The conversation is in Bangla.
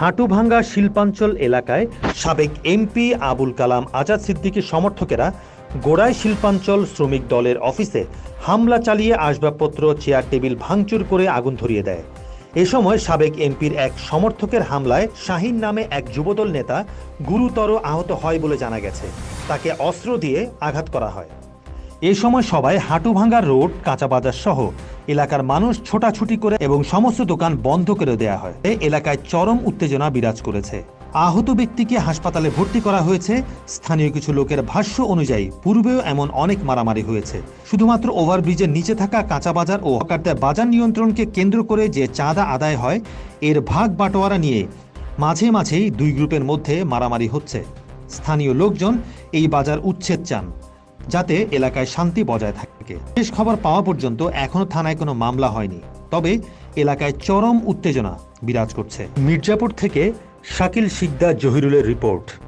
হাটুভাঙ্গা শিল্পাঞ্চল এলাকায় সাবেক এমপি আবুল কালাম আজাদ সিদ্দিকীর সমর্থকেরা গোড়ায় শিল্পাঞ্চল শ্রমিক দলের অফিসে হামলা চালিয়ে আসবাবপত্র, চেয়ার টেবিল ভাঙচুর করে আগুন ধরিয়ে দেয়। এ সময় সাবেক এমপির এক সমর্থকের হামলায় শাহিন নামে এক যুবদল নেতা গুরুতর আহত হয় বলে জানা গেছে। তাকে অস্ত্র দিয়ে আঘাত করা হয়। এ সময় সবাই হাটুভাঙ্গা রোড কাঁচা বাজার সহ এলাকার মানুষ ছোটাছুটি করে এবং সমস্ত দোকান বন্ধ করে দেওয়া হয়। এলাকায় চরম উত্তেজনা বিরাজ করেছে। আহত ব্যক্তিকে হাসপাতালে ভর্তি করা হয়েছে। স্থানীয় কিছু লোকের ভাষ্য অনুযায়ী, পূর্বেও এমন অনেক মারামারি হয়েছে। শুধুমাত্র ওভারব্রিজের নিচে থাকা কাঁচা বাজার ও হকারদের বাজার নিয়ন্ত্রণকে কেন্দ্র করে যে চাঁদা আদায় হয়, এর ভাগ বাটোয়ারা নিয়ে মাঝে মাঝেই দুই গ্রুপের মধ্যে মারামারি হচ্ছে। স্থানীয় লোকজন এই বাজার উচ্ছেদ চান। যাতে এলাকায় শান্তি বজায় থাকে। শেষ খবর পাওয়া পর্যন্ত এখনও থানায় কোনো মামলা হয়নি। তবে এলাকায় চরম উত্তেজনা বিরাজ করছে। মির্জাপুর থেকে শাকিল শিকদার জহিরুলের রিপোর্ট।